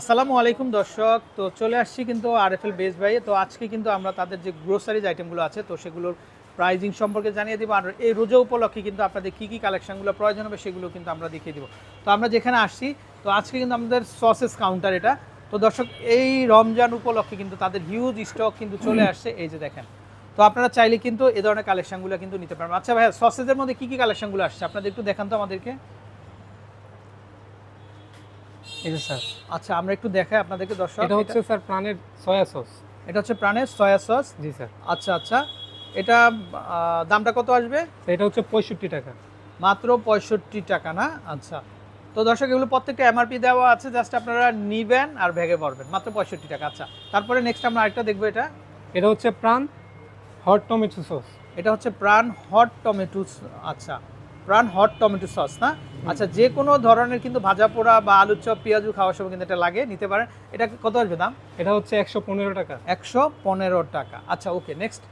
আসসালামু আলাইকুম দর্শক। তো চলে আসছি কিন্তু আরএফএল বেস ভাই তো আজকে কিন্তু আমরা তাদের যে গ্রোসারিজ আইটেমগুলো আছে, তো সেগুলোর প্রাইজিং সম্পর্কে জানিয়ে দিব। আর এই রোজা উপলক্ষে কিন্তু আপনাদের কী কী কালেকশনগুলো প্রয়োজন হবে সেগুলো কিন্তু আমরা দেখিয়ে দিব। তো আমরা যেখানে আসছি, তো আজকে কিন্তু আমাদের সসেস কাউন্টার এটা। তো দর্শক, এই রমজান উপলক্ষে কিন্তু তাদের হিউজ স্টক কিন্তু চলে আসছে। এই যে দেখেন। তো আপনারা চাইলে কিন্তু এই ধরনের কালেকশনগুলো কিন্তু নিতে পারবেন। আচ্ছা ভাইয়া সসেজের মধ্যে কী কী কালেকশনগুলো আসছে? আপনাদের একটু দেখান তো আমাদেরকে। এই যে স্যার। আচ্ছা আমরা একটু দেখাই আপনাদেরকে দর্শক। এটা হচ্ছে স্যার প্রাণের সয়া সস। এটা হচ্ছে প্রাণের সয়া সস? জি স্যার। আচ্ছা আচ্ছা। এটা দামটা কত আসবে? এটা হচ্ছে পঁয়ষট্টি টাকা। মাত্র পঁয়ষট্টি টাকা না? আচ্ছা। তো দর্শক এগুলো প্রত্যেকটা এমআরপি দেওয়া আছে জাস্ট আপনারা নিবেন আর ভেগে পড়বেন। মাত্র পঁয়ষট্টি টাকা আচ্ছা। তারপরে নেক্সট আমরা আরেকটা দেখব এটা। এটা হচ্ছে প্রাণ হট টমেটো সস। এটা হচ্ছে প্রাণ হট টমেটো আচ্ছা। প্রাণ হট টমেটো সস না? আচ্ছা যে কোনো ধরনের কিন্তু ভাজা পোড়া বা আলুর চপ পেঁয়াজু খাওয়ার সময় কিন্তু এটা লাগে নিতে পারেন। এটা কত আসবে দাম? এটা হচ্ছে একশো পনেরো টাকা। একশো পনেরো টাকা। আচ্ছা ওকে নেক্সট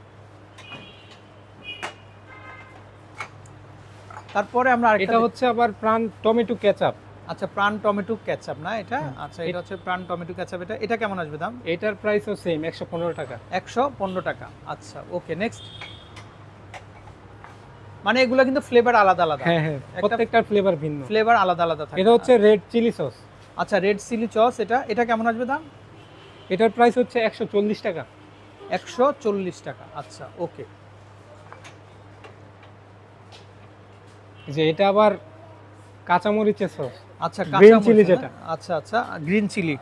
তারপরে আমরা এটা হচ্ছে আবার প্রাণ টমেটো কেচাপ। আচ্ছা প্রাণ টমেটো কেচাপ না এটা? আচ্ছা এটা হচ্ছে প্রাণ টমেটো কেচাপ। এটা এটা কেমন আসবে দাম? এটার প্রাইসও সেম একশো পনেরো টাকা। একশো পনেরো টাকা। আচ্ছা ওকে নেক্সট মানে এগুলো কিন্তু ফ্লেভার আলাদা আলাদা। হ্যাঁ হ্যাঁ প্রত্যেকটার ফ্লেভার ভিন্ন। ফ্লেভার আলাদা আলাদা থাকে। এটা হচ্ছে রেড চিলি সস আচ্ছা রেড চিলি সস এটা এটা কেমন আসবে দাম? এটার প্রাইস হচ্ছে একশো চল্লিশ টাকা। একশো চল্লিশ টাকা আচ্ছা ওকে যে এটা আবার কাঁচামরিচের সস আচ্ছা কাঁচা chili মরিচ, যেটা। হ্যাঁ? আচ্ছা আচ্ছা গ্রিন চিলি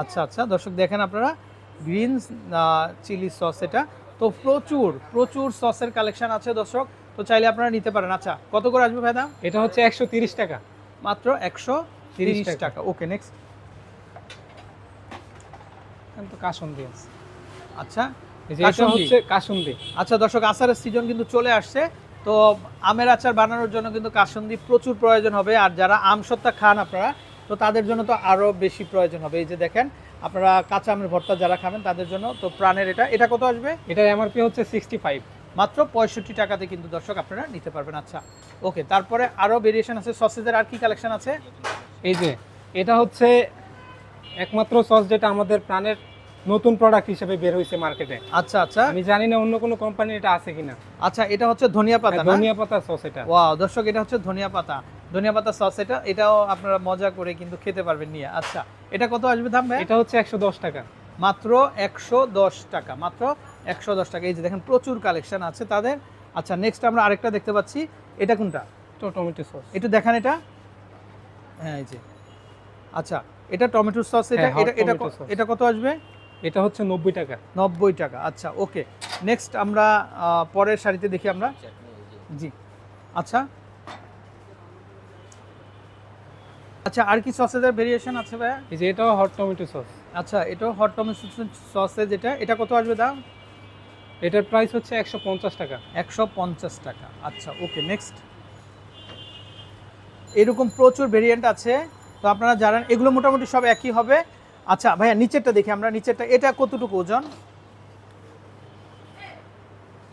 আচ্ছা আচ্ছা দর্শক দেখেন আপনারা গ্রিন চিলি সস এটা। তো প্রচুর প্রচুর সসের কালেকশন আছে দর্শক। তো চাইলে আপনারা নিতে পারেন। আচ্ছা কত করে আসবে ভাই দাম? এটা হচ্ছে একশো টাকা। মাত্র একশো টাকা। ওকে নেক্সট তো কাসুন্দি আছে। আচ্ছা। হচ্ছে কাসুন্দি। আচ্ছা দর্শক আচারের সিজন কিন্তু চলে আসছে। তো আমের আচার বানানোর জন্য কিন্তু কাসন্দি প্রচুর প্রয়োজন হবে। আর যারা আম সত্তা খান আপনারা তো তাদের জন্য তো আরও বেশি প্রয়োজন হবে। এই যে দেখেন আপনারা কাঁচা আমের ভর্তা যারা খাবেন তাদের জন্য তো প্রাণের এটা। এটা কত আসবে? এটার এমআরপি হচ্ছে সিক্সটি ফাইভ মাত্র পঁয়ষট্টি টাকাতে কিন্তু দর্শক আপনারা নিতে পারবেন। আচ্ছা ওকে তারপরে আরও ভেরিয়েশন আছে সসেজের আর কি কালেকশন আছে? এই যে এটা হচ্ছে একমাত্র সস যেটা আমাদের প্রাণের নতুন প্রোডাক্ট হিসেবে বের হয়েছে মার্কেটে আচ্ছা আচ্ছা। আমি জানি না অন্য কোনো কোম্পানি এটা আছে কিনা। আচ্ছা এটা হচ্ছে ধনিয়া পাতা হ্যাঁ, ধনিয়া পাতা সস এটা। ওয়াও দর্শক এটা হচ্ছে ধনিয়া পাতা। ধনিয়া পাতা সস এটা এটাও আপনারা মজা করে কিন্তু খেতে পারবেন নিয়ে। আচ্ছা এটা কত আসবে দাম এটা হচ্ছে একশো দশ টাকা। মাত্র একশো দশ টাকা মাত্র একশো দশ টাকা। এই যে দেখেন প্রচুর কালেকশন আছে তাদের। আচ্ছা নেক্সট আমরা আরেকটা দেখতে পাচ্ছি। এটা কোনটা? তো টমেটো সস একটু দেখান এটা। হ্যাঁ এই যে। আচ্ছা এটা টমেটো সস এটা হ্যাঁ, এটা এটা এটা কত আসবে? এটা হচ্ছে নব্বই টাকা। নব্বই টাকা আচ্ছা ওকে নেক্সট আমরা পরের শাড়িতে দেখি আমরা। জি। আচ্ছা আচ্ছা আর কি সসেজের ভেরিয়েশন আছে ভাইয়া? এই যে এটাও হট টমেটো সস আচ্ছা এটাও হট টমেটো সসেজ এটা এটা কত আসবে দাম? এটার প্রাইস হচ্ছে একশো পঞ্চাশ টাকা। একশো পঞ্চাশ টাকা। আচ্ছা ওকে নেক্সট এরকম প্রচুর ভেরিয়েন্ট আছে। তো আপনারা জানেন এগুলো মোটামুটি সব একই হবে। আচ্ছা ভাইয়া নিচেরটা দেখি আমরা। নিচেরটা এটা কতটুকু ওজন?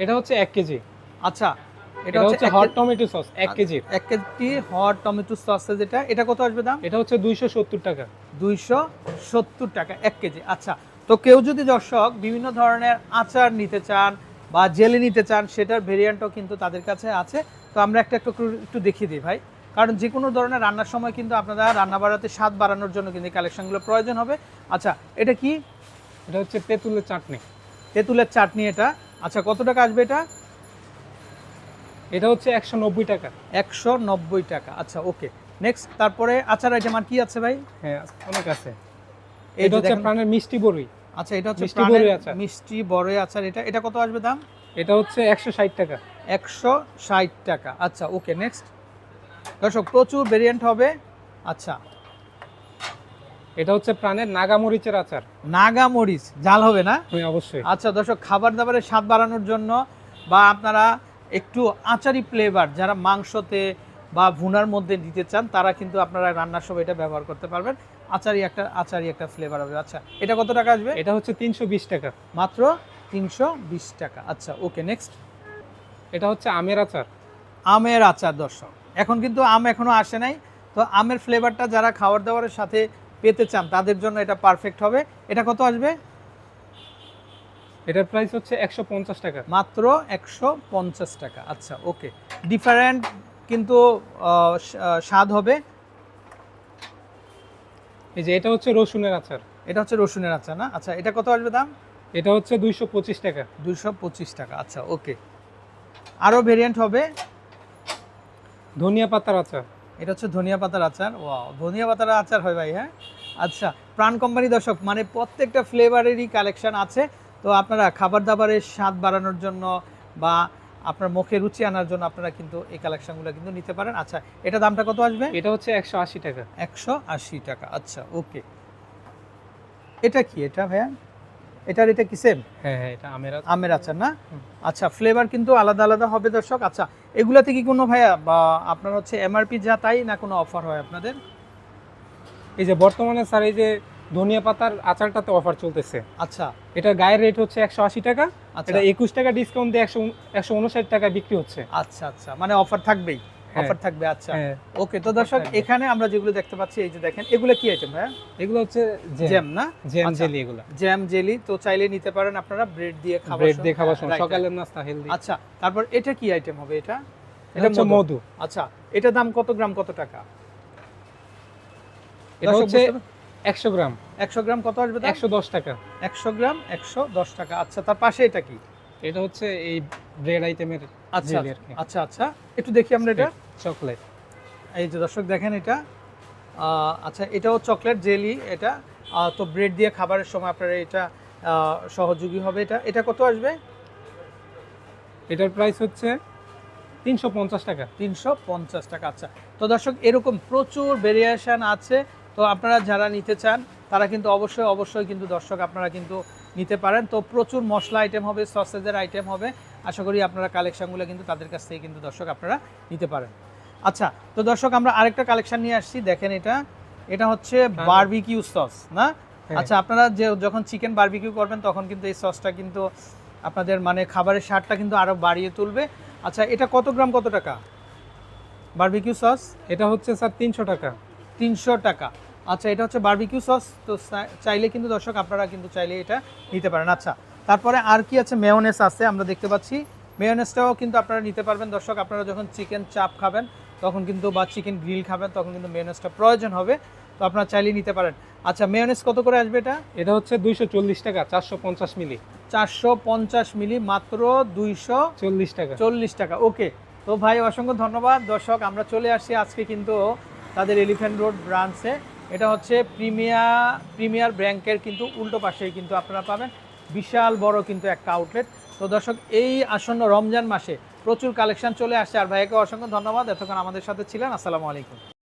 এটা হচ্ছে এক কেজি। আচ্ছা এটা হচ্ছে হট টমেটো সস এক কেজির এক কেজি হট টমেটো সসেজ যেটা এটা কত আসবে দাম? এটা হচ্ছে দুইশো সত্তর টাকা। দুইশো সত্তর টাকা এক কেজি। আচ্ছা তো কেউ যদি দর্শক বিভিন্ন ধরনের আচার নিতে চান বা জেলি নিতে চান সেটার ভেরিয়েন্টও কিন্তু তাদের কাছে আছে। তো আমরা একটা একটু একটু দেখিয়ে দিই ভাই। কারণ যে কোনো ধরনের রান্নার সময় কিন্তু আপনারা রান্না বাড়াতে স্বাদ বাড়ানোর জন্য কিন্তু কালেকশনগুলো প্রয়োজন হবে। আচ্ছা এটা কি? এটা হচ্ছে তেঁতুলের চাটনি। তেঁতুলের চাটনি এটা। আচ্ছা কত টাকা আসবে এটা? এটা হচ্ছে একশো নব্বই টাকা। একশো নব্বই টাকা। আচ্ছা ওকে। নেক্সট তারপরে আচার আইটেম আর কি আছে ভাই? হ্যাঁ অনেক আছে। এটা হচ্ছে প্রাণের মিষ্টি বড়ি। আচ্ছা এটা হচ্ছে মিষ্টি বড়ই আচার। মিষ্টি বড়ই আচার। এটা এটা কত আসবে দাম? এটা হচ্ছে একশো ষাট টাকা। একশো ষাট টাকা। আচ্ছা ওকে নেক্সট দর্শক প্রচুর ভেরিয়েন্ট হবে। আচ্ছা। এটা হচ্ছে প্রাণের নাগামরিচের আচার। নাগা মরিচ জাল হবে না? হ্যাঁ অবশ্যই। আচ্ছা দর্শক খাবার দাবারের স্বাদ বাড়ানোর জন্য বা আপনারা একটু আচারি ফ্লেভার যারা মাংসতে বা ভুনার মধ্যে দিতে চান তারা কিন্তু আপনারা রান্নার সময় এটা ব্যবহার করতে পারবেন। আচারি একটা আচারি একটা ফ্লেভার হবে। আচ্ছা এটা কত টাকা আসবে? এটা হচ্ছে তিনশো বিশ টাকা। মাত্র তিনশো বিশ টাকা। আচ্ছা ওকে নেক্সট এটা হচ্ছে আমের আচার। আমের আচার দর্শক। এখন কিন্তু আম এখনও আসে নাই। তো আমের ফ্লেভারটা যারা খাবার দাবারের সাথে পেতে চান তাদের জন্য এটা পারফেক্ট হবে। এটা কত আসবে? এটার প্রাইস হচ্ছে একশো পঞ্চাশ টাকা। মাত্র একশো পঞ্চাশ টাকা। আচ্ছা ওকে ডিফারেন্ট কিন্তু স্বাদ হবে। এই যে এটা হচ্ছে রসুনের আচার। এটা হচ্ছে রসুনের আচার না? আচ্ছা এটা কত আসবে দাম? এটা হচ্ছে দুইশো পঁচিশ টাকা। দুইশো পঁচিশ টাকা আচ্ছা ওকে আরও ভেরিয়েন্ট হবে। ধনিয়া পাতার আচার। এটা হচ্ছে ধনিয়া পাতার আচার। ও ধনিয়া পাতার আচার হয় ভাই হ্যাঁ? আচ্ছা প্রাণ কোম্পানি দর্শক মানে প্রত্যেকটা ফ্লেভারেরই কালেকশন আছে। তো আপনারা খাবার দাবারের স্বাদ বাড়ানোর জন্য বা আপনার মুখে রুচি আনার জন্য আপনারা কিন্তু এই কালেকশনগুলো কিন্তু নিতে পারেন। আচ্ছা এটা দামটা কত আসবে? এটা হচ্ছে একশো আশি টাকা। একশো আশি টাকা আচ্ছা ওকে। এটা কি এটা ভাইয়া? এটার এটা কি সেম হ্যাঁ হ্যাঁ এটা আমের আচার। আমের আচার না। আচ্ছা ফ্লেভার কিন্তু আলাদা আলাদা হবে দর্শক। আচ্ছা এগুলাতে কি কোনো ভাইয়া বা আপনার হচ্ছে এমআরপি যা তাই না কোনো অফার হয় আপনাদের? এই যে বর্তমানে স্যার এই যে ধনিয়া পাতার আচারটাতে অফার চলতেছে। আচ্ছা। এটার গায়ের রেট হচ্ছে একশো আশি টাকা। আচ্ছা। এটা একুশ টাকা ডিসকাউন্ট দিয়ে একশো একশো উনষাট টাকা বিক্রি হচ্ছে। আচ্ছা আচ্ছা। মানে অফার থাকবেই। হ্যাঁ। অফার থাকবে আচ্ছা। হ্যাঁ। ওকে তো দর্শক এখানে আমরা যেগুলো দেখতে পাচ্ছি এই যে দেখেন এগুলো কি আইটেম ভাইয়া? এগুলো হচ্ছে জ্যাম না? জ্যাম আচ্ছা। জেলি এগুলো। জ্যাম জেলি তো চাইলে নিতে পারেন আপনারা ব্রেড দিয়ে খাবার ব্রেড দিয়ে খাবার হ্যাঁ, সকালের নাস্তা হেলদি আচ্ছা তারপর এটা কি আইটেম হবে এটা? এটা হচ্ছে মধু। আচ্ছা এটা দাম কত গ্রাম কত টাকা? এটা হচ্ছে একশো গ্রাম। একশো গ্রাম কত আসবে একশো দশ টাকা। একশো গ্রাম একশো দশ টাকা। আচ্ছা তার পাশে এটা কি? এটা হচ্ছে এই ব্রেড আইটেমের আচ্ছা আচ্ছা আচ্ছা। একটু দেখি আমরা এটা। চকলেট এই যে দর্শক দেখেন এটা। আচ্ছা এটাও চকলেট জেলি এটা। তো ব্রেড দিয়ে খাবারের সময় আপনারা এটা সহযোগী হবে এটা। এটা কত আসবে? এটার প্রাইস হচ্ছে তিনশো পঞ্চাশ টাকা। তিনশো পঞ্চাশ টাকা আচ্ছা। তো দর্শক এরকম প্রচুর ভেরিয়েশন আছে। তো আপনারা যারা নিতে চান তারা কিন্তু অবশ্যই অবশ্যই কিন্তু দর্শক আপনারা কিন্তু নিতে পারেন। তো প্রচুর মশলা আইটেম হবে সসেজের আইটেম হবে। আশা করি আপনারা কালেকশনগুলো কিন্তু তাদের কাছ থেকে কিন্তু দর্শক আপনারা নিতে পারেন। আচ্ছা তো দর্শক আমরা আরেকটা কালেকশন নিয়ে আসছি। দেখেন এটা। এটা হচ্ছে বারবিকিউ সস না? হ্যাঁ। আচ্ছা আপনারা যে যখন চিকেন বারবিকিউ করবেন তখন কিন্তু এই সসটা কিন্তু আপনাদের মানে খাবারের স্বাদটা কিন্তু আরও বাড়িয়ে তুলবে। আচ্ছা এটা কত গ্রাম কত টাকা? বারবিকিউ সস এটা হচ্ছে স্যার তিনশো টাকা। তিনশো টাকা। আচ্ছা এটা হচ্ছে বার্বিকিউ সস তো চাইলে কিন্তু দর্শক আপনারা কিন্তু চাইলে এটা নিতে পারেন। আচ্ছা তারপরে আর কি আছে? মেয়োনেস আছে আমরা দেখতে পাচ্ছি। মেয়োনেসটাও কিন্তু আপনারা নিতে পারবেন। দর্শক আপনারা যখন চিকেন চাপ খাবেন তখন কিন্তু বা চিকেন গ্রিল খাবেন তখন কিন্তু মেয়োনেসটা প্রয়োজন হবে। তো আপনারা চাইলে নিতে পারেন। আচ্ছা মেয়োনেস কত করে আসবে এটা? এটা হচ্ছে দুইশো চল্লিশ টাকা চারশো পঞ্চাশ মিলি। চারশো পঞ্চাশ মিলি মাত্র দুইশো চল্লিশ টাকা। চল্লিশ টাকা। ওকে তো ভাই অসংখ্য ধন্যবাদ। দর্শক আমরা চলে আসছি আজকে কিন্তু তাদের এলিফ্যান্ট রোড ব্রাঞ্চে এটা হচ্ছে প্রিমিয়া, প্রিমিয়ার ব্যাংকের কিন্তু উল্টো পাশেই কিন্তু আপনারা পাবেন। বিশাল বড় কিন্তু একটা আউটলেট তো দর্শক, এই আসন্ন রমজান মাসে প্রচুর কালেকশন চলে আসছে। আর ভাইকে অসংখ্য ধন্যবাদ। এতক্ষণ আমাদের সাথে ছিলেন। আসসালামু আলাইকুম।